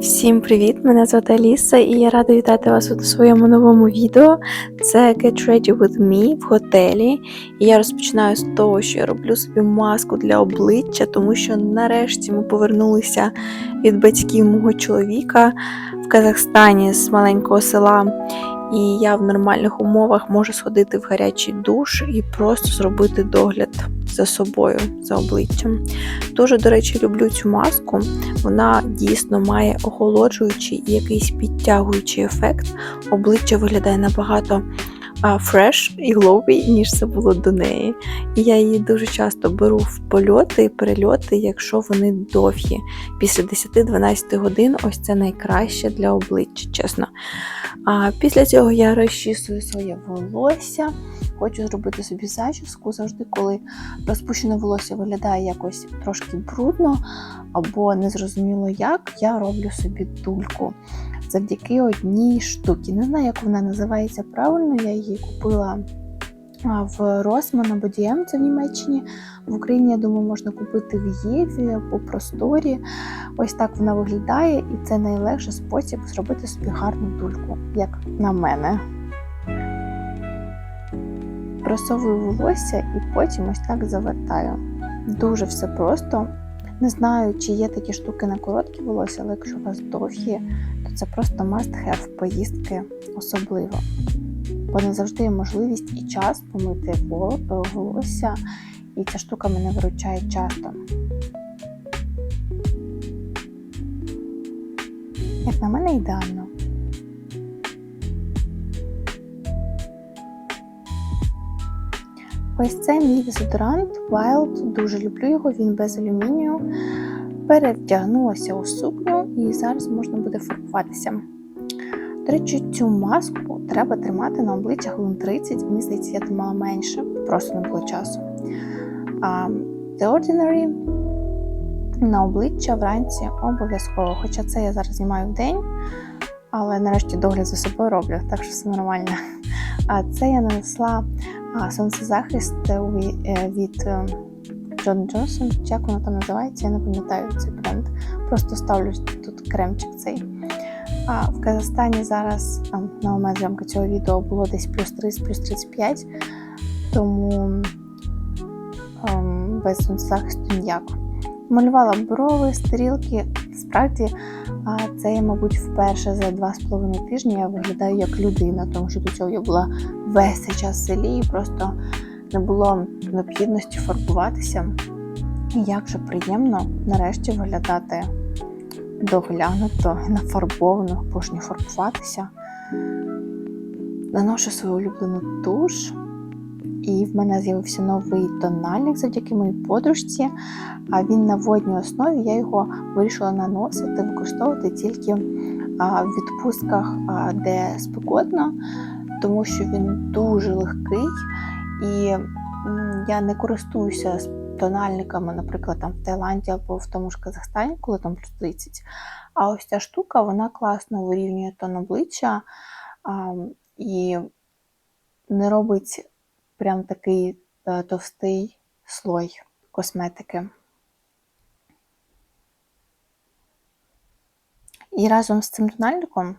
Всім привіт! Мене звати Аліса і я рада вітати вас у своєму новому відео. Це Get Ready With Me в готелі. І я розпочинаю з того, що я роблю собі маску для обличчя, тому що нарешті ми повернулися від батьків мого чоловіка в Казахстані з маленького села. І я в нормальних умовах можу сходити в гарячий душ і просто зробити догляд за собою, за обличчям. Дуже, до речі, люблю цю маску. Вона дійсно має охолоджуючий і якийсь підтягуючий ефект. Обличчя виглядає набагато фреш і глові, ніж це було до неї. І я її дуже часто беру в польоти і перельоти, якщо вони довгі. Після 10-12 годин ось це найкраще для обличчя, чесно. А після цього я розчісую своє волосся. Хочу зробити собі зачіску завжди, коли розпущене волосся виглядає якось трошки брудно або незрозуміло як, я роблю собі тульку завдяки одній штуці. Не знаю, як вона називається правильно, я її купила в Росман або Дієм, це в Німеччині. В Україні, я думаю, можна купити в Єві або просторі. Ось так вона виглядає, і це найлегший спосіб зробити собі гарну тульку, як на мене. Просовую волосся і потім ось так завертаю. Дуже все просто. Не знаю, чи є такі штуки на короткі волосся, але якщо у вас довгі, це просто must have поїздки особливо. Бо не завжди є можливість і час помити волосся, і ця штука мене виручає часто. Як на мене, ідеально. Ось це мій дезодорант Wild, дуже люблю його, він без алюмінію. Перевдягнулася у сукню і зараз можна буде фарбуватися. До речі, цю маску треба тримати на обличчя хвилин 30, мені здається, я тримала менше, просто не було часу. The Ordinary на обличчя вранці обов'язково. Хоча це я зараз знімаю в день, але нарешті догляд за собою роблю, так що все нормально. А це я нанесла сонцезахист від Джон Джонсон, як воно там називається, я не пам'ятаю цей бренд. Просто ставлю тут кремчик цей. А в Казахстані зараз а, на момент зйомки цього відео було десь плюс 30, плюс 35, тому ем, без сонцезахисту ніяк. Малювала брови, стрілки. Справді, це я, мабуть, вперше за два з половиною тижні я виглядаю як людина, тому що до цього я була весь час в селі і просто не було необхідності фарбуватися. І як же приємно нарешті виглядати доглянуто нафарбовано, бо не фарбуватися. Наношу свою улюблену туш. І в мене з'явився новий тональник завдяки моїй подружці. А він на водній основі я його вирішила наносити, використовувати тільки в відпустках, де спекотно, тому що він дуже легкий. І я не користуюся тональниками, наприклад, там в Таїланді або в тому ж Казахстані, коли там плюс 30. А ось ця штука вона класно вирівнює тон обличчя і не робить прям такий е, товстий слой косметики. І разом з цим тональником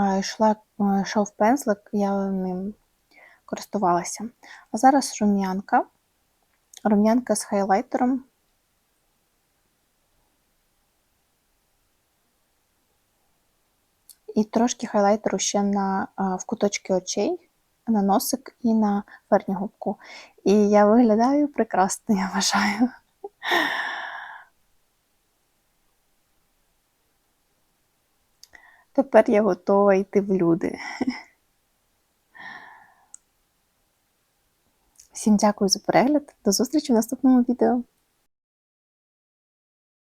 е, йшла, е, йшов пензлик, я ним користувалася. А зараз рум'янка. Рум'янка з хайлайтером. І трошки хайлайтеру ще на, в куточки очей на носик і на верхню губку. І я виглядаю прекрасно, я вважаю. Тепер я готова йти в люди. Всім дякую за перегляд. До зустрічі в наступному відео.